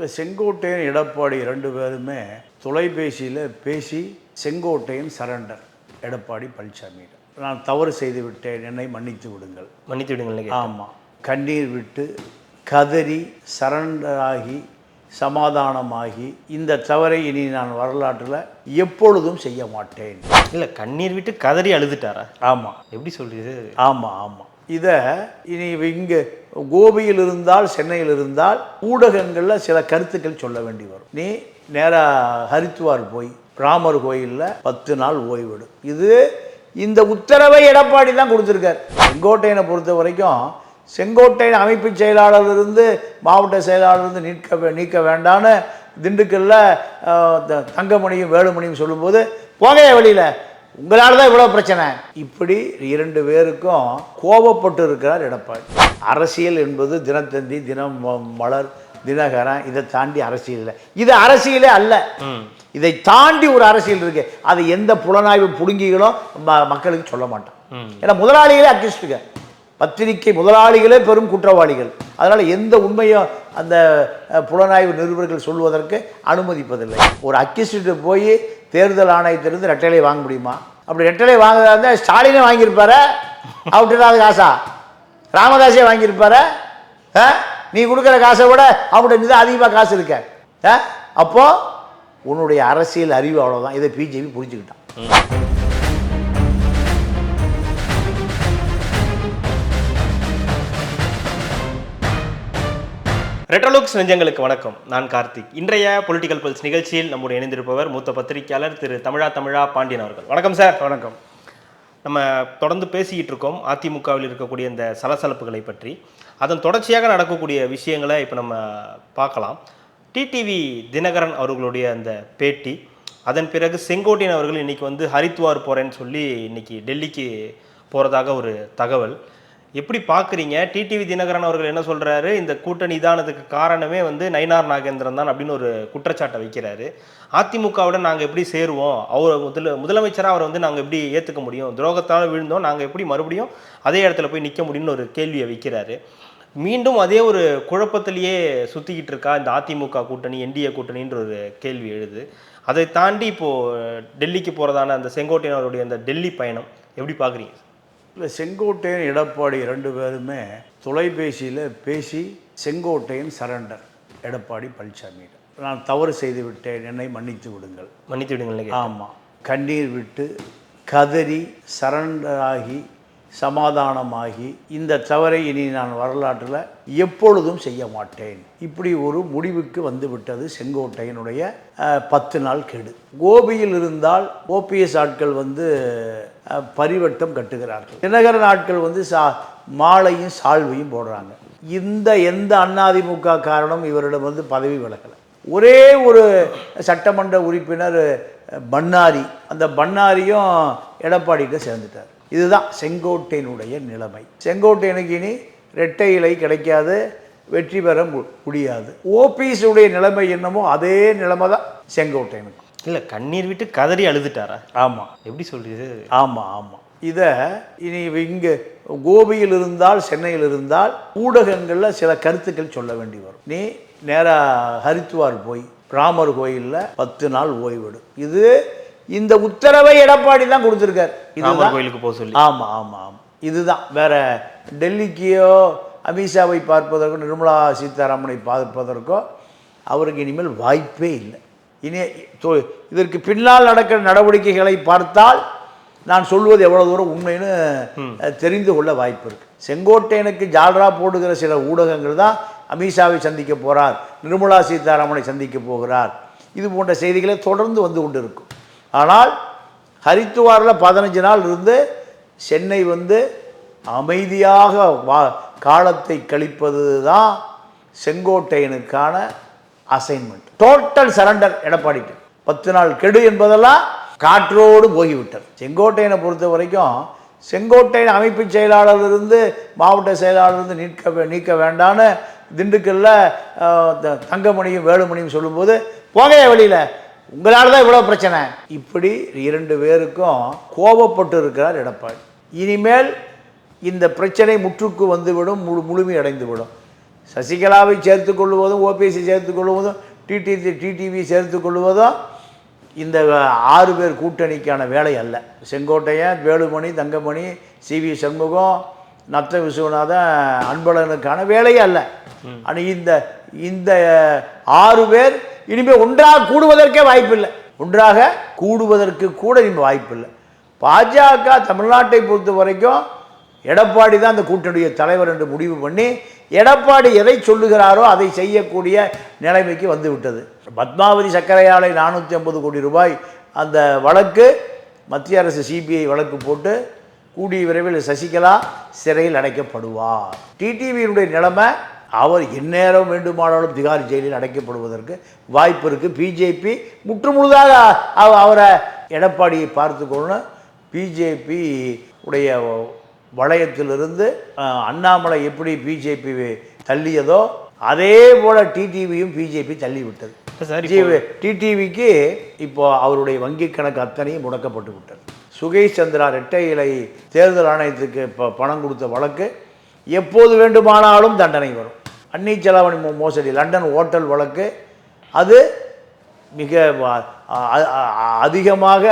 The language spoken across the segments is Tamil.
இல்லை செங்கோட்டையன் எடப்பாடி ரெண்டு பேருமே தொலைபேசியில் பேசி செங்கோட்டையன் சரண்டர் எடப்பாடி பழனிசாமி நான் தவறு செய்து விட்டேன் என்னை மன்னித்து விடுங்கள். மன்னித்து விடுங்கள் ஆமாம் கண்ணீர் விட்டு கதறி சரண்டராகி சமாதானமாகி இந்த தவறை இனி நான் வரலாற்றில் எப்பொழுதும் செய்ய மாட்டேன். இல்லை கண்ணீர் விட்டு கதறி அழுதுட்டாரா? ஆமாம் எப்படி சொல்றது? ஆமாம் ஆமாம் இதை இனி இங்கே கோபியில் இருந்தால் சென்னையில் இருந்தால் ஊடகங்களில் சில கருத்துக்கள் சொல்ல வேண்டி வரும். நீ நேராக ஹரித்துவார் போய் ராமர் கோயிலில் பத்து நாள் ஓய்வெடு. இது இந்த உத்தரவை எடப்பாடி தான் கொடுத்துருக்கார். செங்கோட்டையனை பொறுத்த வரைக்கும் செங்கோட்டையன் அமைப்பு செயலாளர்லேருந்து மாவட்ட செயலாளர்லேருந்து நீக்க வே- நீக்க வேண்டான்னு திண்டுக்கல்ல த- தங்கமணியும் வேலுமணியும் சொல்லும்போது போகைய வெளியில்? உங்களால் தான் இவ்வளோ பிரச்சனை. இப்படி இரண்டு பேருக்கும் கோபப்பட்டு இருக்கிறார் எடப்பாடி. அரசியல் என்பது தினத்தந்தி தினம் மலர் தினகரன் இதை தாண்டி அரசியல் இல்லை. இது அரசியலே அல்ல. இதை தாண்டி ஒரு அரசியல் இருக்கு. அது எந்த புலனாய்வு புடுங்கிகளும் மக்களுக்கு சொல்ல மாட்டான். ஏன்னா முதலாளிகளே அக்கிஸ்டுங்க பத்திரிகை முதலாளிகளே பெரும் குற்றவாளிகள். அதனால் எந்த உண்மையும் அந்த புலனாய்வு நிருபர்கள் சொல்வதற்கு அனுமதிப்பதில்லை. ஒரு அக்கிஸ்ட்டு போய் தேர்தல் ஆணையத்திலிருந்து ரெட்டலை வாங்க முடியுமா? அப்படி ரெட்டலை வாங்குறதா இருந்தால் ஸ்டாலினே வாங்கியிருப்பார? அவர்கிட்ட காசா? ராமதாஸே வாங்கியிருப்பார? ஆ? நீ கொடுக்குற காசை விட அவங்கள்ட்ட நீ அதிகமாக காசு இருக்க. ஆ? உன்னுடைய அரசியல் அறிவு அவ்வளோதான் இதை பிஜேபி புரிஞ்சுக்கிட்டான். ரெட்ரோலுக்ஸ் நெஞ்சங்களுக்கு வணக்கம். நான் கார்த்திக். இன்றைய பொலிட்டிக்கல் பல்ஸ் நிகழ்ச்சியில் நம்முடைய இணைந்திருப்பவர் மூத்த பத்திரிகையாளர் திரு தமிழா தமிழா பாண்டியன் அவர்கள். வணக்கம் சார் வணக்கம். நம்ம தொடர்ந்து பேசிக்கிட்டு இருக்கோம். அதிமுகவில் இருக்கக்கூடிய இந்த சலசலப்புகளை பற்றி. அதன் தொடர்ச்சியாக நடக்கக்கூடிய விஷயங்களை இப்போ நம்ம பார்க்கலாம். டிடிவி தினகரன் அவர்களுடைய அந்த பேட்டி. அதன் பிறகு செங்கோட்டையன் அவர்கள் இன்னைக்கு வந்து ஹரித்வார் போகிறேன்னு சொல்லி இன்னைக்கு டெல்லிக்கு போகிறதாக ஒரு தகவல். எப்படி பார்க்குறீங்க? டிடிவி தினகரன் அவர்கள் என்ன சொல்கிறாரு இந்த கூட்டணி தானதுக்கு காரணமே வந்து நயினார் நாகேந்திரன் தான் அப்படின்னு ஒரு குற்றச்சாட்டை வைக்கிறாரு. அதிமுகவுடன் நாங்கள் எப்படி சேருவோம்? அவர் முதல முதலமைச்சராக அவரை வந்து நாங்கள் எப்படி ஏற்றுக்க முடியும்? துரோகத்தால் விழுந்தோம் நாங்கள் எப்படி மறுபடியும் அதே இடத்துல போய் நிற்க முடியும்னு ஒரு கேள்வியை வைக்கிறாரு. மீண்டும் அதே ஒரு குழப்பத்திலேயே சுற்றிக்கிட்டு இருக்கா இந்த அதிமுக கூட்டணி என்டிஏ கூட்டணின்ற ஒரு கேள்வி எழுது. அதை தாண்டி இப்போது டெல்லிக்கு போகிறதான அந்த செங்கோட்டையன் அவருடைய அந்த டெல்லி பயணம் எப்படி பார்க்குறீங்க? இல்லை செங்கோட்டையன் எடப்பாடி ரெண்டு பேருமே தொலைபேசியில் பேசி செங்கோட்டையன் சரண்டர் எடப்பாடி பழனிசாமி. நான் தவறு செய்து விட்டேன் என்னை மன்னித்து விடுங்கள். மன்னித்து விடுங்கள் ஆமாம் கண்ணீர் விட்டு கதறி சரண்டராகி சமாதானமாகி இந்த தவறை இனி நான் வரலாற்றில் எப்பொழுதும் செய்ய மாட்டேன். இப்படி ஒரு முடிவுக்கு வந்து விட்டது செங்கோட்டையனுடைய பத்து நாள் கெடு. கோபியில் இருந்தால் ஓபிஎஸ் ஆட்கள் வந்து பரிவட்டம் கட்டுகிறார்கள். தினகரன் நாட்கள் வந்து சா மாலையும் சால்வையும் போடுறாங்க. இந்த எந்த அதிமுக காரணம் இவரிடம் வந்து பதவி விலகலை. ஒரே ஒரு சட்டமன்ற உறுப்பினர் பண்ணாரி அந்த பண்ணாரியும் எடப்பாடிகிட்ட சேர்ந்துட்டார். இதுதான் செங்கோட்டையனுடைய நிலைமை. செங்கோட்டையனுக்கு இனி ரெட்டை இலை கிடைக்காது வெற்றி பெற முடியாது. ஓபிஎஸ் உடைய நிலைமை என்னமோ அதே நிலைமை தான் செங்கோட்டையனுக்கு இல்லை கண்ணீர் விட்டு கதறி அழுதுட்டாரா? ஆமாம் எப்படி சொல்றது? ஆமாம் ஆமாம் இதை இனி இங்கே கோபியில் இருந்தால் சென்னையில் இருந்தால் ஊடகங்களில் சில கருத்துக்கள் சொல்ல வேண்டி வரும். நீ நேராக ஹரித்துவார் போய் ராமர் கோயிலில் பத்து நாள் ஓய்வெடு. இது இந்த உத்தரவை எடப்பாடி தான் கொடுத்துருக்கார். ராமர் கோயிலுக்கு போக சொல்லி. ஆமாம் ஆமாம் ஆமாம் இதுதான். வேற டெல்லிக்கையோ அமித்ஷாவை பார்ப்பதற்கோ நிர்மலா சீதாராமனை பார்ப்பதற்கோ அவருக்கு இனிமேல் வாய்ப்பே இல்லை. இனி தொ- இதற்கு பின்னால் நடக்கிற நடவடிக்கைகளை பார்த்தால் நான் சொல்வது எவ்வளோ தூரம் உண்மைன்னு தெரிந்து கொள்ள வாய்ப்பு இருக்கு. செங்கோட்டையனுக்கு ஜால்ரா போடுகிற சில ஊடகங்கள் தான் அமித்ஷாவை சந்திக்க போகிறார் நிர்மலா சீதாராமனை சந்திக்க போகிறார். இது போன்ற செய்திகளை தொடர்ந்து வந்து கொண்டு இருக்கும் ஆனால் ஹரித்துவாரில் பதினஞ்சு நாள் இருந்து சென்னை வந்து அமைதியாக வா காலத்தை கழிப்பது தான் செங்கோட்டையனுக்கான அசைன்மெண்ட் டோட்டல் சரண்டர் எடப்பாடிக்கு பத்து நாள் கெடு என்பதெல்லாம் காற்றோடு போகிவிட்டார் செங்கோட்டையனை பொறுத்த வரைக்கும் செங்கோட்டையன் அமைப்பு செயலாளரிலிருந்து மாவட்ட செயலாளரிலிருந்து நீக்க வே- நீக்க வேண்டான்னு திண்டுக்கல்ல த- தங்கமணியும் வேலுமணியும் சொல்லும்போது போகைய வெளியில்? உங்களால் தான் இவ்வளோ பிரச்சனை. இப்படி இரண்டு பேருக்கும் கோபப்பட்டு இருக்கிறார் எடப்பாடி. இனிமேல் இந்த பிரச்சனை முற்றுக்கு வந்துவிடும் முழு முழுமை அடைந்துவிடும். சசிகலாவை சேர்த்து கொள்வதும் ஓபிஎஸ்சி சேர்த்து கொள்வதும் டிடி டிடிவி சேர்த்து கொள்வதும் இந்த ஆறு பேர் கூட்டணிக்கான வேலை அல்ல. செங்கோட்டையன் வேலுமணி தங்கமணி சி வி சண்முகம் நத்த விஸ்வநாதன் அன்பழகனுக்கான வேலையே அல்ல. ஆனால் இந்த இந்த ஆறு பேர் இனிமேல் ஒன்றாக கூடுவதற்கே வாய்ப்பில்லை. ஒன்றாக கூடுவதற்கு கூட இனிமேல் வாய்ப்பில்லை. பாஜக தமிழ்நாட்டை பொறுத்த வரைக்கும் எடப்பாடி தான் அந்த கூட்டணிய தலைவர் என்று முடிவு பண்ணி எடப்பாடி எதை சொல்லுகிறாரோ அதை செய்யக்கூடிய நிலைமைக்கு வந்துவிட்டது. பத்மாவதி சர்க்கரை ஆலை நானூற்றி ஐம்பது கோடி ரூபாய் அந்த வழக்கு மத்திய அரசு சிபிஐ வழக்கு போட்டு கூடிய விரைவில் சசிகலா சிறையில் அடைக்கப்படுவார். டிடிவியினுடைய நிலைமை அவர் எந்நேரம் வேண்டுமானாலும் திகார் ஜெயிலில் அடைக்கப்படுவதற்கு வாய்ப்பு இருக்குது பிஜேபி முற்றுமுழுதாக அவ- அவரை எடப்பாடியை பார்த்துக்கொள்ளணும். பிஜேபி உடைய வளையத்திலிருந்து அண்ணாமலை எப்படி பிஜேபி தள்ளியதோ அதே போல டிடிவியும் பிஜேபி தள்ளி விட்டது டிடிவிக்கு இப்போ அவருடைய வங்கி கணக்கு அத்தனையும் முடக்கப்பட்டு விட்டது. சுகேஷ் சந்திரா ரெட்டை இலை தேர்தல் ஆணையத்துக்கு இப்போ பணம் கொடுத்த வழக்கு எப்போது வேண்டுமானாலும் தண்டனை வரும். அன்னி செலாவணி மோசடி லண்டன் ஓட்டல் வழக்கு அது மிக அதிகமாக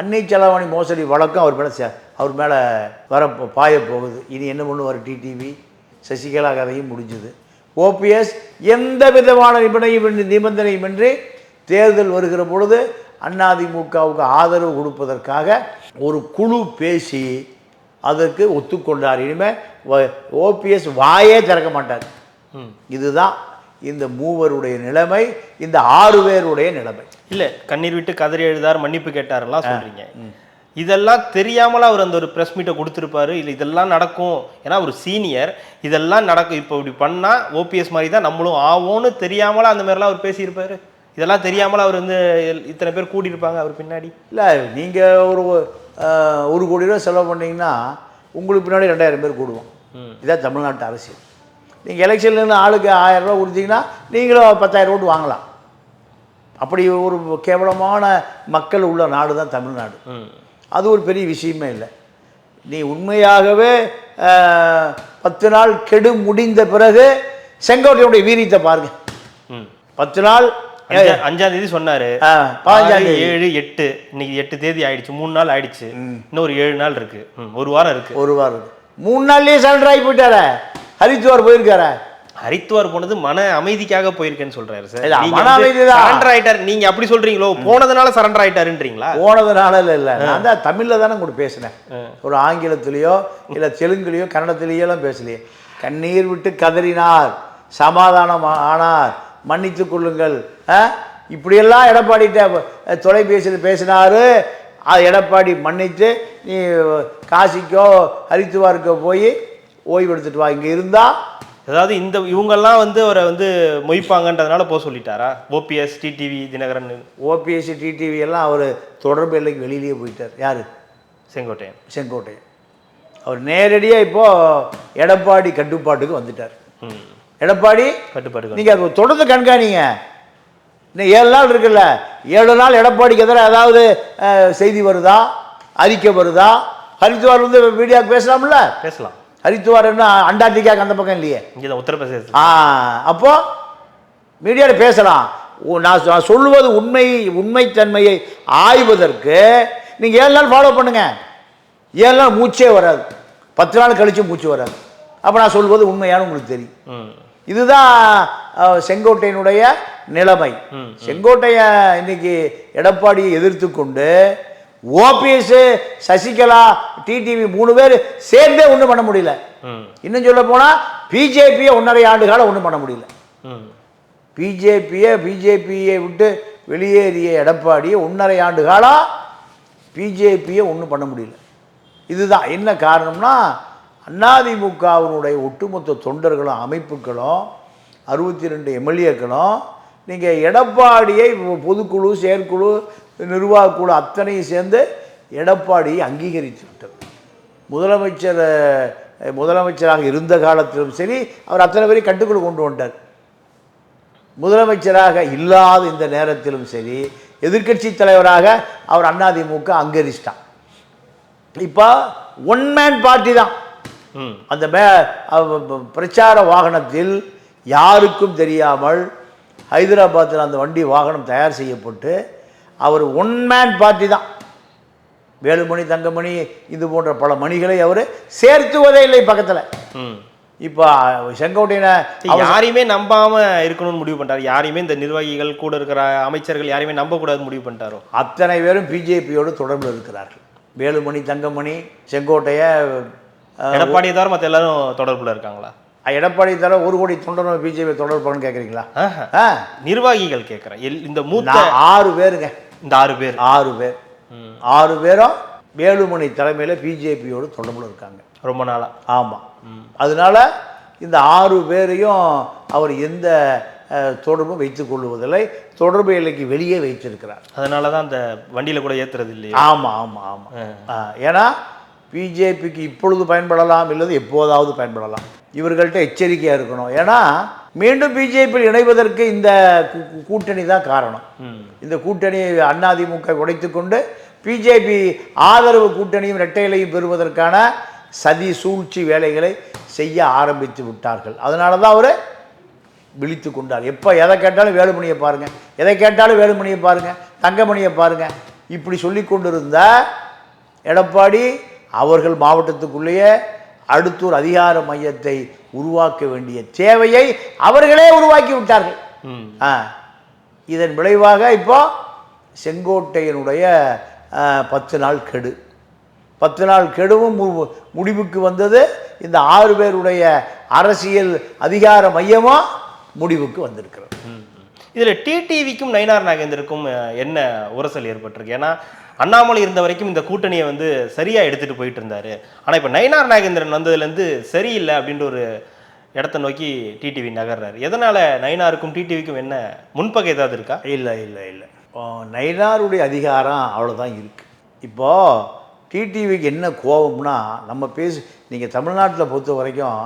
அன்னி செலாவணி மோசடி வழக்கம் அவர் மேலே அவர் மேலே வர பாய போகுது. இனி என்ன பண்ணுவார்? டிடிவி சசிகலா கதையும் முடிஞ்சுது. ஓபிஎஸ் எந்த விதமான நிபந்தனையும் நிபந்தனையுமின்றி தேர்தல் வருகிற பொழுது அதிமுகவுக்கு ஆதரவு கொடுப்பதற்காக ஒரு குழு பேசி அதற்கு ஒத்துக்கொண்டார். இனிமேல் ஓபிஎஸ் வாயே திறக்க மாட்டார். இதுதான் இந்த மூவருடைய நிலைமை இந்த ஆறு பேருடைய நிலைமை. இல்ல கண்ணீர் விட்டு கதறி எழுதார் மன்னிப்பு கேட்டாரெல்லாம் சொல்றீங்க. இதெல்லாம் தெரியாமல அவர் அந்த ஒரு பிரஸ் மீட்டை கொடுத்துருப்பாரு. இல்லை இதெல்லாம் நடக்கும். ஏன்னா ஒரு சீனியர் இதெல்லாம் நடக்கும் இப்போ இப்படி பண்ணா ஓபிஎஸ் மாதிரி தான் நம்மளும் ஆவோன்னு தெரியாமல அந்த மாதிரிலாம் அவர் பேசியிருப்பாரு. இதெல்லாம் தெரியாமல அவர் வந்து இத்தனை பேர் கூடியிருப்பாங்க அவர் பின்னாடி. இல்லை நீங்கள் ஒரு ஒரு கோடி ரூபா செலவு பண்ணீங்கன்னா உங்களுக்கு பின்னாடி ரெண்டாயிரம் பேர் கூடுவோம். இதான் தமிழ்நாட்டு அரசியல். நீங்கள் எலெக்ஷன்ல இருந்து ஆளுக்கு ஆயிரம் ரூபா கொடுத்தீங்கன்னா நீங்களும் பத்தாயிரம் ஓட்டு வாங்கலாம். அப்படி ஒரு கேவலமான மக்கள் உள்ள நாடு தான் தமிழ்நாடு அது ஒரு பெரிய விஷயமே இல்லை. நீ உண்மையாகவே பத்து நாள் கெடு முடிந்த பிறகு செங்கோட்டையுடைய வீரியத்தை பாருங்க. பத்து நாள் அஞ்சா- அஞ்சாம் தேதி சொன்னாரு. ஏழு எட்டு இன்னைக்கு எட்டு தேதி ஆயிடுச்சு மூணு நாள் ஆயிடுச்சு. இன்னும் ஒரு ஏழு நாள் இருக்கு. ஒரு வாரம் இருக்கு. ஒரு வாரம் இருக்கு. மூணு நாள்லயே சரண்டர் ஆகி போயிட்டாரே. ஹரித்வார் போயிருக்காரே. ஹரித்வார் போனது மன அமைதிக்காக போயிருக்கேன்னு சொல்றாரு சார். ஆயிட்டாரு. நீங்க அப்படி சொல்றீங்களோ? போனதுனால சரண்டர் ஆயிட்டாருன்றீங்களா? போனதுனால இல்லை இல்லை. நான் தான் தமிழில் தானே கூட பேசினேன். ஒரு ஆங்கிலத்திலேயோ இல்லை தெலுங்குலேயோ கன்னடத்திலேயோ எல்லாம் பேசலையே. கண்ணீர் விட்டு கதறினார். சமாதானம் ஆனார். மன்னித்துக் கொள்ளுங்கள்? இப்படியெல்லாம் எடப்பாடிட்ட அஹ், தொலைபேசியில் பேசினாரு. அது எடப்பாடி மன்னித்து நீ காசிக்கோ ஹரித்துவாருக்கோ போய் ஓய்வு எடுத்துட்டு வா. இங்கே இருந்தால் அதாவது இந்த இவங்கெல்லாம் வந்து அவரை வந்து மொய்ப்பாங்கன்றதுனால போக சொல்லிட்டாரா? OPS TTV Dhinakaran. ஓபிஎஸ்சி டிடிவி எல்லாம் அவர் தொடர்பு எல்லைக்கு வெளியிலேயே போயிட்டார். யார்? செங்கோட்டையன். செங்கோட்டையன். அவர் நேரடியாக இப்போது எடப்பாடி கட்டுப்பாட்டுக்கு வந்துட்டார். எடப்பாடி கட்டுப்பாடு நீங்கள் அதை தொடர்ந்து கண்காணிங்க. இன்னும் ஏழு நாள் இருக்குல்ல. ஏழு நாள் எடப்பாடிக்கு எதிராக ஏதாவது செய்தி வருதா? அறிக்கை வருதா? ஹரித்துவார் வந்து மீடியாவுக்கு பேசலாம்ல? பேசலாம். ஹரித்துவார் என்ன அண்டார்டிகாக்கு அந்த பக்கம் இல்லையே? இங்கே தான் உத்தரப்பிரதேச ஆ அப்போ மீடியாவில் பேசலாம். நான் நான் சொல்லுவது உண்மை உண்மைத்தன்மையை ஆய்வதற்கு நீங்கள் ஏழு நாள் ஃபாலோ பண்ணுங்க. ஏழு நாள் மூச்சே வராது. பத்து நாள் கழிச்சு மூச்சு வராது. அப்போ நான் சொல்வது உண்மையான உங்களுக்கு தெரியும். இதுதான் செங்கோட்டையனுடைய நிலைமை. ம், செங்கோட்டையன் இன்னைக்கு எடப்பாடியை எதிர்த்து கொண்டு ஓபிஎஸ் சசிகலா டிடிவி மூணு பேர் சேர்ந்தே ஒன்றும் பண்ண முடியல. இன்னும் சொல்ல போனால் பிஜேபியை ஒன்றரை ஆண்டு காலம் ஒன்றும் பண்ண முடியல. பிஜேபியை பிஜேபியை விட்டு வெளியேறிய எடப்பாடி ஒன்றரை ஆண்டு காலம் பிஜேபியை ஒன்றும் பண்ண முடியல. இதுதான். என்ன காரணம்னா அதிமுகவினுடைய ஒட்டுமொத்த தொண்டர்களும் அமைப்புகளும் அறுபத்தி ரெண்டு எம்எல்ஏக்களும் நீங்கள் எடப்பாடியை பொதுக்குழு செயற்குழு நிர்வாகக்குழு அத்தனையும் சேர்ந்து எடப்பாடியை அங்கீகரித்து விட்டது. முதலமைச்சர் முதலமைச்சராக இருந்த காலத்திலும் சரி அவர் அத்தனை பேரையும் கட்டுக்குள் கொண்டு வந்தார் முதலமைச்சராக இல்லாத இந்த நேரத்திலும் சரி எதிர்க்கட்சி தலைவராக அவர் அதிமுக அங்கீகரிச்சிட்டான். இப்போ ஒன் மேன் பார்ட்டி தான். அந்த மே பிரச்சார வாகனத்தில் யாருக்கும் தெரியாமல் ஹைதராபாத்தில் அந்த வண்டி வாகனம் தயார் செய்யப்பட்டு அவர் ஒன் மேன் பார்ட்டி தான். வேலுமணி தங்கமணி இது போன்ற பல மணிகளை அவர் சேர்த்துவதே இல்லை பக்கத்தில். இப்போ செங்கோட்டையனை யாரையுமே நம்பாம இருக்கணும்னு முடிவு பண்ணிட்டாரு. யாரையுமே இந்த நிர்வாகிகள் கூட இருக்கிற அமைச்சர்கள் யாரையுமே நம்ப கூடாதுன்னு முடிவு பண்ணிட்டாரோ? அத்தனை பேரும் பிஜேபியோடு தொடர்பில் இருக்கிறார்கள். வேலுமணி தங்கமணி செங்கோட்டைய அஹ், எடப்பாடியை தவிர மற்ற எல்லாரும் தொடர்புல இருக்காங்களா? எடப்பாடி தர ஒரு கோடி தொண்டரும் பிஜேபி தொடர்பான்னு கேட்குறீங்களா நிர்வாகிகள் கேட்கிறேன் இந்த மூத்த ஆறு பேருங்க. இந்த ஆறு பேர். ஆறு பேர். ஆறு பேரும் வேலுமணி தலைமையில் பிஜேபியோடு தொடர்பில் இருக்காங்க. ரொம்ப நாளா. ஆமாம் அதனால இந்த ஆறு பேரையும் அவர் எந்த தொடர்பும் வைத்துக் கொள்வதில்லை. தொடர்பு எல்லைக்கு வெளியே வைத்திருக்கிறார். அதனால தான் அந்த வண்டியில கூட ஏத்துறது இல்லையா. ஆமாம் ஆமாம் ஆமாம் ஏன்னா பிஜேபிக்கு இப்பொழுது பயன்படலாம் இல்லது எப்போதாவது பயன்படலாம். இவர்கள்ட்ட எச்சரிக்கையாக இருக்கணும். ஏன்னா மீண்டும் பிஜேபியில் இணைவதற்கு இந்த கூட்டணி தான் காரணம். இந்த கூட்டணி அதிமுக உடைத்துக்கொண்டு பிஜேபி ஆதரவு கூட்டணியும் இரட்டையிலையும் பெறுவதற்கான சதி சூழ்ச்சி வேலைகளை செய்ய ஆரம்பித்து விட்டார்கள். அதனால தான் அவர் விழித்து கொண்டார். எப்போ எதை கேட்டாலும் வேலுமணியை பாருங்க. எதை கேட்டாலும் வேலுமணியை பாருங்க. தங்கமணியை பாருங்க. இப்படி சொல்லி கொண்டிருந்த எடப்பாடி அவர்கள் மாவட்டத்துக்குள்ளேயே அடுத்தூர் அதிகார மையத்தை உருவாக்க வேண்டிய தேவையை அவர்களே உருவாக்கி விட்டார்கள் இதன் விளைவாக இப்போ செங்கோட்டையனுடைய பத்து நாள் கெடு. பத்து நாள் கெடுவும் முடிவுக்கு வந்தது. இந்த ஆறு பேருடைய அரசியல் அதிகார மையமும் முடிவுக்கு வந்திருக்கிறது. இதில் டிடிவிக்கும் நயினார் நாகேந்திருக்கும் என்ன உரசல் ஏற்பட்டிருக்கு? ஏன்னா அண்ணாமலை இருந்த வரைக்கும் இந்த கூட்டணியை வந்து சரியாக எடுத்துகிட்டு போயிட்டு இருந்தாரு. ஆனால் இப்போ நயினார் நாகேந்திரன் வந்ததுலேருந்து சரியில்லை அப்படின்ற ஒரு இடத்தை நோக்கி டிடிவி நகர்றாரு. எதனால் நயினாருக்கும் டிடிவிக்கும் என்ன முன்பகை ஏதாவது இருக்கா? இல்லை இல்லை இல்லை. நயினாருடைய அதிகாரம் அவ்வளோதான் இருக்குது இப்போது டிடிவிக்கு என்ன கோபம்னா நம்ம பேசி நீங்கள் தமிழ்நாட்டில் பொறுத்த வரைக்கும்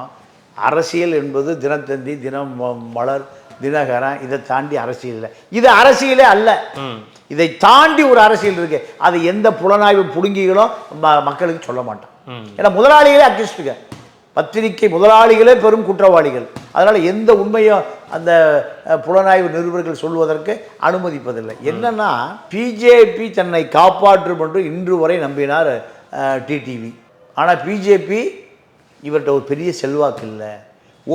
அரசியல் என்பது தினத்தந்தி தினம் ம- மலர் தினகரன் இதை தாண்டி அரசியல் இல்லை. இது அரசியலே அல்ல. இதை தாண்டி ஒரு அரசியல் இருக்கு. அது எந்த புலனாய்வு புடுங்கிகளும் மக்களுக்கு சொல்ல மாட்டான். ம். ஏன்னா முதலாளிகளே அக்கிஸ்டுங்க பத்திரிகை முதலாளிகளே பெரும் குற்றவாளிகள். அதனால் எந்த உண்மையும் அந்த புலனாய்வு நிருபர்கள் சொல்வதற்கு அனுமதிப்பதில்லை. என்னன்னா பிஜேபி தன்னை காப்பாற்றும் என்று இன்று வரை நம்பினார் டிடிவி ஆனால் பிஜேபி இவர்கிட்ட ஒரு பெரிய செல்வாக்கு இல்லை.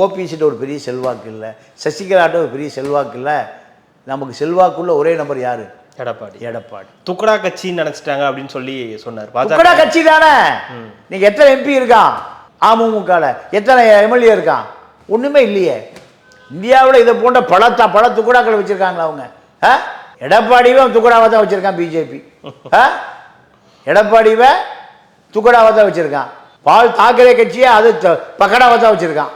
ஓபிஎஸ்கிட்ட ஒரு பெரிய செல்வாக்கு இல்லை சசிகலாட்ட ஒரு பெரிய செல்வாக்கு இல்லை. நமக்கு செல்வாக்குள்ள ஒரே நபர் யாரு? எடப்பாடி. எடப்பாடி. துக்கடா கட்சின்னு நினைச்சிட்டாங்க அப்படின்னு சொல்லி சொன்னார். துக்கடா கட்சி தானே? நீங்க எத்தனை எம்பி இருக்கான் அமமுகல. எத்தனை எம்எல்ஏ இருக்கான் ஒண்ணுமே இல்லையே. இந்தியாவில் இதை போன்ற பல த பல துக்குடாக்களை வச்சிருக்காங்களா அவங்க? ஆ? எடப்பாடிவே துக்குடாவை தான் வச்சிருக்கான் பிஜேபி எடப்பாடிவை துக்குடாவை தான் வச்சிருக்கான். பால் தாக்கரே கட்சியை அது பக்கடாவை தான் வச்சிருக்கான்.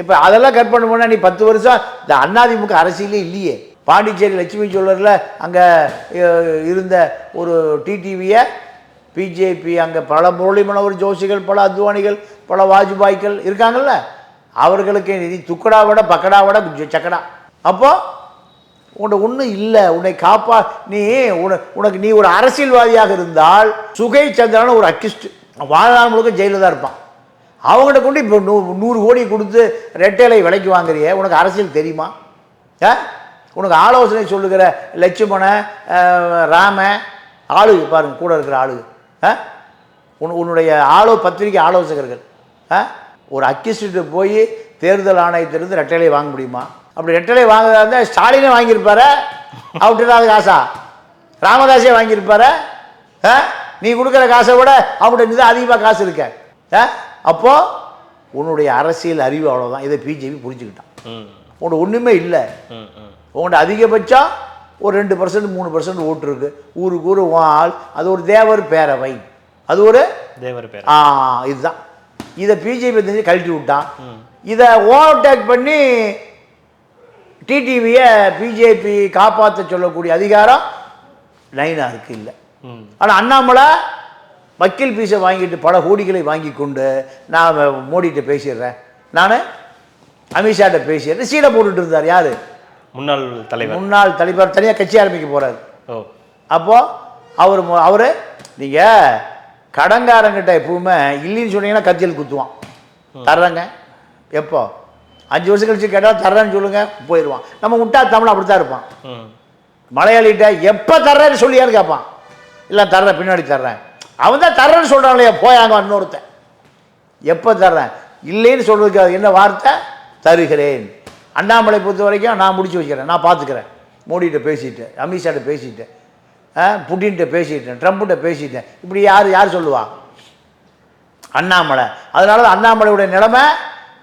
இப்போ அதெல்லாம் கட் பண்ண போனால் நீ பத்து வருஷம் இந்த அண்ணாதிமுக அரசியலே இல்லையே. பாண்டிச்சேரி லட்சுமி சோழரில் அங்கே இருந்த ஒரு டிடிவியை பிஜேபி அங்கே பல முரளிமனோகர் ஜோஷிகள் பல அத்வானிகள் பல வாஜ்பாய்கள் இருக்காங்கல்ல. அவர்களுக்கு நீ துக்கடா விட பக்கடா விட சக்கடா. அப்போ உன்னை ஒன்றும் இல்லை. உன்னை காப்பா நீ உன உனக்கு நீ ஒரு அரசியல்வாதியாக இருந்தால் சுகை சந்திரன் ஒரு அக்கிஸ்ட் வாழ்நாள் முழுக்க ஜெயிலில் தான் இருப்பான். அவங்ககிட்ட கொண்டு இப்போ நூ நூறு கோடி கொடுத்து ரெட்டேலை விலைக்கு வாங்குறிய உனக்கு அரசியல் தெரியுமா? ஆ? உனக்கு ஆலோசனை சொல்லுகிற லட்சுமண ராம ஆளு பாருங்க கூட இருக்கிற ஆளு. ஆ? உன் உன்னுடைய ஆலோ பத்திரிகை ஆலோசகர்கள். ஆ? ஒரு அக்கிஸ்ட்டு போய் தேர்தல் ஆணையத்திலிருந்து ரெட்டலை வாங்க முடியுமா? அப்படி ரெட்டலை வாங்குறதா இருந்தால் ஸ்டாலினே வாங்கியிருப்பாரு? அவர்கிட்ட காசா? ராமதாஸே வாங்கியிருப்பாரு? ஆ? நீ கொடுக்குற காசை விட அவங்கள்ட்ட நீ அதிகமாக காசு இருக்க. ஆ? அப்போ உன்னுடைய அரசியல் அறிவு அவ்வளோதான் இதை பிஜேபி புரிஞ்சுக்கிட்டான். உன்னை ஒன்றுமே இல்லை. உங்கள்கிட்ட அதிகபட்சம் ஒரு ரெண்டு பர்சன்ட் மூணு பர்சன்ட் ஓட்டு இருக்கு. ஊருக்கு ஊர் ஆள். அது ஒரு தேவர் பேரவை. அது ஒரு தேவர் பேர் ஆ இதுதான். இதை பிஜேபி தெரிஞ்சு கழட்டி விட்டான். இதை ஓவர்டேக் பண்ணி டிடிவியை பிஜேபி காப்பாற்ற சொல்லக்கூடிய அதிகாரம் நயினாருக்கு இல்லை. ம். ஆனால் அண்ணாமலை வக்கீல் ஃபீஸை வாங்கிட்டு பல கோடிகளை வாங்கி கொண்டு நான் மோடிகிட்ட பேசிடுறேன். நான் அமித்ஷாட்ட பேசிடுறேன். சீடை போட்டுட்டு இருந்தார். யார்? முன்னாள் தலைவர். முன்னாள் தலைவர். தனியாக கட்சி ஆரம்பிக்க போகிறார் ஓ. அப்போது அவர் அவர் நீங்கள் கடங்காரங்கிட்ட எப்பவுமே இல்லைன்னு சொன்னீங்கன்னா கத்தியில் குத்துவான். தர்றேங்க. எப்போ? அஞ்சு வருஷம் கழிச்சு கேட்டால் தர்றேன்னு சொல்லுங்க போயிடுவான். நம்ம விட்டா தமிழ் அப்படி தான் இருப்பான் மலையாளிகிட்ட எப்போ தர்றேன்னு சொல்லியான்னு கேட்பான். இல்லை தர்றேன் பின்னாடி தர்றேன். அவன் தான் தர்றேன்னு சொல்கிறான் இல்லையா? போயாங்க இன்னொருத்தன் எப்போ தர்றேன்? இல்லைன்னு சொல்கிறதுக்கு அது என்ன வார்த்தை? தருகிறேன். அண்ணாமலை பொறுத்த வரைக்கும் நான் முடிச்சு வைக்கிறேன் நான் பார்த்துக்கிறேன் மோடிகிட்ட பேசிட்டேன். அமித்ஷாட்ட பேசிட்டேன். புட்டின்கிட்ட பேசிட்டேன். ட்ரம்ப்கிட்ட பேசிட்டேன். இப்படி யார் யார் சொல்லுவா? அண்ணாமலை. அதனால தான் அண்ணாமலையுடைய நிலைமை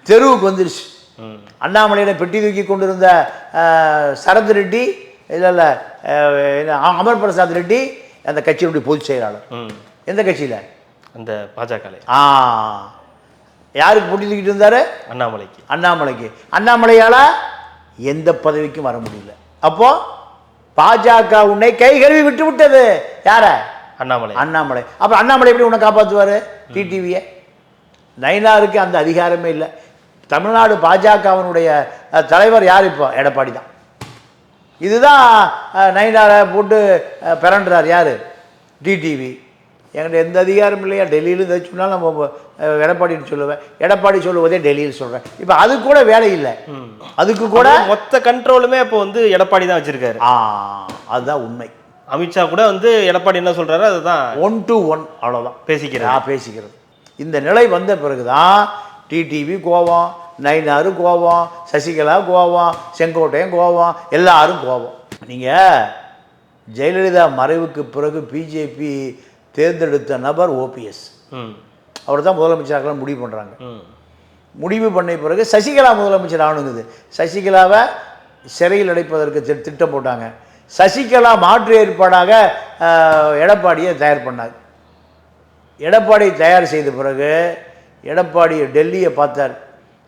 தெருவுக்கு வந்துருச்சு. ம் அண்ணாமலையில பெட்டி தூக்கி கொண்டிருந்த அஹ், சரத் ரெட்டி இல்லை இல்லை அமர் பிரசாத் ரெட்டி அந்த கட்சியினுடைய பொதுச் செயலாளர். ம். எந்த கட்சியில்? அந்த பாஜக ஆ. யாருக்கு பொட்டி தூக்கிட்டு இருந்தார் அண்ணாமலைக்கு. அண்ணாமலைக்கு. அண்ணாமலையால் எந்த பதவிக்கும் வர முடியல. அப்போ பாஜக உன்னை கை கழுவி விட்டு விட்டது. யார? அண்ணாமலை. அண்ணாமலை. அப்போ அண்ணாமலை எப்படி உன்னை காப்பாற்றுவார் டிடிவியை நயினாருக்கு அந்த அதிகாரமே இல்லை. தமிழ்நாடு பாஜகவினுடைய தலைவர் யார் இப்போ? எடப்பாடி தான். இதுதான் அஹ், நயினாரை போட்டு பிறன்றார் யார்? டிடிவி என்கிட்ட எந்த அதிகாரம் இல்லையா? டெல்லியில் இதை சொன்னாலும் நம்ம எடப்பாடின்னு சொல்லுவேன். எடப்பாடி சொல்லுவதே டெல்லியில் சொல்கிறேன் இப்போ அது கூட வேலை இல்லை. அதுக்கு கூட மொத்த கண்ட்ரோலுமே இப்போ வந்து எடப்பாடி தான் வச்சிருக்காரு. ஆ அதுதான் உண்மை. அமித்ஷா கூட வந்து எடப்பாடி என்ன சொல்றாரு அதுதான். ஒன் டு ஒன் அவ்வளோதான் பேசிக்கிறார் நான் பேசிக்கிறது. இந்த நிலை வந்த பிறகு தான் டிடிவி கோவம் நயினாரு கோவம் சசிகலா கோவம் செங்கோட்டையன் கோவம் எல்லாரும் கோவம். நீங்கள் ஜெயலலிதா மறைவுக்கு பிறகு பிஜேபி தேர்ந்தெடுத்த நபர் ஓபிஎஸ் ம். அவர் தான் முதலமைச்சராக முடிவு பண்ணுறாங்க ம். முடிவு பண்ண பிறகு சசிகலா முதலமைச்சர் ஆகணுங்குது சசிகலாவை சிறையில் அடைப்பதற்கு திட்டம் போட்டாங்க. சசிகலா மாற்று ஏற்பாடாக எடப்பாடியை தயார் பண்ணார். எடப்பாடி தயார் செய்த பிறகு எடப்பாடி டெல்லியை பார்த்தார்.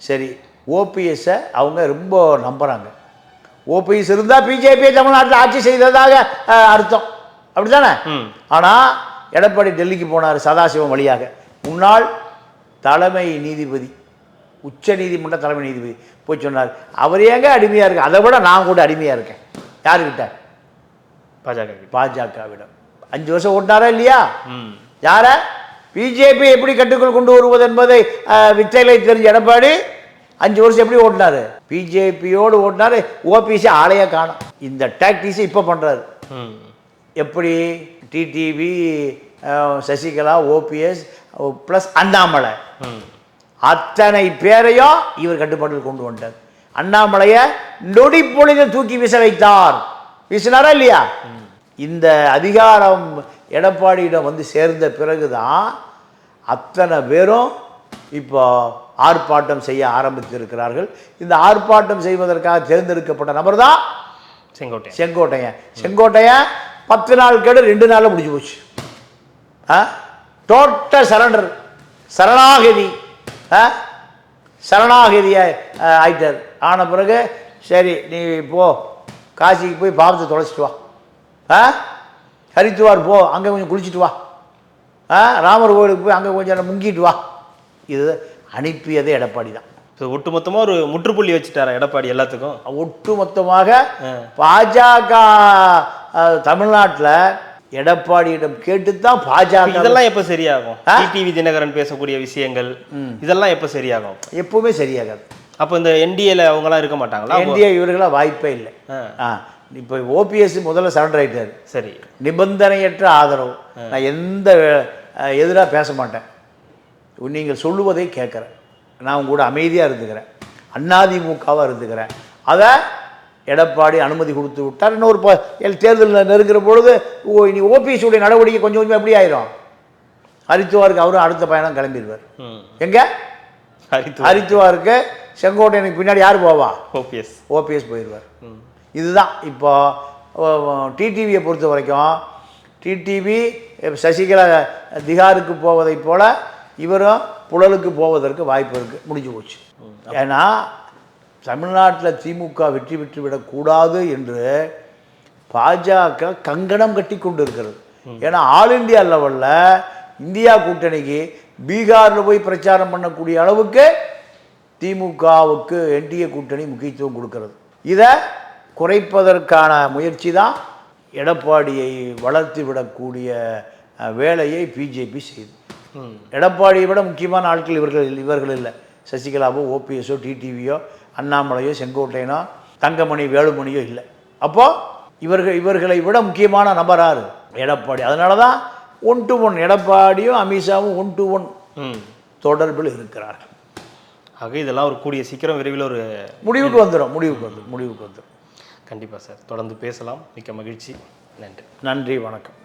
சரி ஓபிஎஸ்ஸை அவங்க ரொம்ப நம்புகிறாங்க ஓபிஎஸ் இருந்தால் பிஜேபியை தமிழ்நாட்டில் ஆட்சி செய்ததாக அர்த்தம். அப்படி தானே ஆனால் எடப்பாடி டெல்லிக்கு போனார் சதாசிவம் வழியாக. முன்னாள் தலைமை நீதிபதி உச்ச நீதிமன்ற தலைமை நீதிபதி போய் சொன்னார். அவர் ஏங்க அடிமையாக இருக்கு? அதை விட நான் கூட அடிமையாக இருக்கேன். யாருக்கிட்ட பாஜக பாஜகவிடம். அஞ்சு வருஷம் ஓட்டினாரா இல்லையா? யார? பிஜேபி எப்படி கட்டுக்குள் கொண்டு வருவது என்பதை வித்தைகளை தெரிஞ்ச எடப்பாடி அஞ்சு வருஷம் எப்படி ஓட்டினாரு? பிஜேபியோடு ஓட்டினாரு. ஓபிசி ஆளையே காணும். இந்த டாக்டிஸை இப்போ பண்ணுறாரு எப்படி? TTV Sasikala OPS plus Annamalai. அத்தனை பேரையும் இவர் கட்டுப்பாட்டில் கொண்டு வந்துட்டார். அண்ணாமலையை நொடி பொழுது தூக்கி வீச வைத்தார். வீசினாரா இல்லையா? இந்த அதிகாரம் எடப்பாடியிடம் வந்து சேர்ந்த பிறகுதான் அத்தனை பேரும் இப்போ ஆர்ப்பாட்டம் செய்ய ஆரம்பித்திருக்கிறார்கள். இந்த ஆர்ப்பாட்டம் செய்வதற்காக தேர்ந்தெடுக்கப்பட்ட நபர் தான் செங்கோட்டை செங்கோட்டையன். செங்கோட்டையன் பத்து நாள் கேடு ரெண்டு நாளில் முடிஞ்சு போச்சு. ஆ? டோட்டல் சரண்டர் சரணாகதி. ஆ? சரணாகதியை ஆயிட்டார். ஆன பிறகு சரி நீ போ. காசிக்கு போய் பாவத்தை தொலைச்சிட்டு வா. ஆ? ஹரித்துவார் போ. அங்கே கொஞ்சம் குளிச்சுட்டு வா. ஆ? ராமர் கோயிலுக்கு போய் அங்கே கொஞ்சம் முங்கிட்டு வா. இது அனுப்பியதே எடப்பாடி தான். ஸோ ஒட்டுமொத்தமா ஒரு முற்றுப்புள்ளி வச்சுட்டாரா எடப்பாடி எல்லாத்துக்கும்? ஒட்டுமொத்தமாக ஆ. பாஜக தமிழ்நாட்டில் எடப்பாடியிடம் கேட்டுத்தான் பாஜக இதெல்லாம் எப்போ சரியாகும்? ஆ? டிடிவி தினகரன் பேசக்கூடிய விஷயங்கள் இதெல்லாம் எப்போ சரியாகும்? எப்பவுமே சரியாகாது. அப்போ இந்த என்டிஏல அவங்கலாம் இருக்க மாட்டாங்களா? இந்திய இவர்களா வாய்ப்பே இல்லை. இப்போ ஓபிஎஸ் முதல்ல சரண்டர் ஆயிட்டாரு. சரி. நிபந்தனையற்ற ஆதரவு. நான் எந்த எதிராக பேச மாட்டேன். நீங்கள் சொல்லுவதை கேட்குறேன். நான் உங்க கூட அமைதியாக இருந்துக்கிறேன். அண்ணாதிமுகவாக இருந்துக்கிறேன். அதை எடப்பாடி அனுமதி கொடுத்து விட்டார். இன்னொரு ப எல் தேர்தலில் நெருங்கிற பொழுது ஓ இனி ஓபிஎஸ் உடைய நடவடிக்கை கொஞ்சம் கொஞ்சம் எப்படி ஆயிரும்? ஹரித்துவாருக்கு அவரும் அடுத்த பயணம் கிளம்பிடுவார். எங்கே? ஹரித்து ஹரித்துவாருக்கு செங்கோட்டையனுக்கு பின்னாடி யார் போவா? ஓபிஎஸ். ஓபிஎஸ் போயிடுவார். இதுதான் இப்போ டிடிவியை பொறுத்த வரைக்கும் டிடிவி சசிகலா திகாருக்கு போவதைப் போல இவரும் புழலுக்கு போவதற்கு வாய்ப்பு இருக்குது முடிஞ்சு போச்சு. ஏன்னா தமிழ்நாட்டில் திமுக வெற்றி பெற்று விடக்கூடாது என்று பாஜக கங்கணம் கட்டி கொண்டு இருக்கிறது ஏன்னா ஆல் இந்தியா லெவலில் இந்தியா கூட்டணிக்கு பீகாரில் போய் பிரச்சாரம் பண்ணக்கூடிய அளவுக்கு திமுகவுக்கு என்டிஏ கூட்டணி முக்கியத்துவம் கொடுக்கிறது. இதை குறைப்பதற்கான முயற்சி தான் எடப்பாடியை வளர்த்து விடக்கூடிய வேலையை பிஜேபி செய்யுது எடப்பாடியை விட முக்கியமான ஆட்கள் இவர்கள் இவர்கள் இல்லை. சசிகலாவோ ஓபிஎஸோ டிடிவியோ அண்ணாமலையோ செங்கோட்டையனோ தங்கமணி வேலுமணியோ இல்லை. அப்போது இவர்கள் இவர்களை விட முக்கியமான நபராரு எடப்பாடி. அதனால தான் ஒன் டு ஒன் எடப்பாடியும் அமித்ஷாவும் ஒன் டு ஒன் தொடர்பில் இருக்கிறார்கள். ஆக இதெல்லாம் ஒரு கூடிய சீக்கிரம் விரைவில் ஒரு முடிவுக்கு வந்துடும் முடிவுக்கு வந்துடும் முடிவுக்கு வந்துடும் கண்டிப்பாக சார். தொடர்ந்து பேசலாம். மிக்க மகிழ்ச்சி. நன்றி. நன்றி வணக்கம்.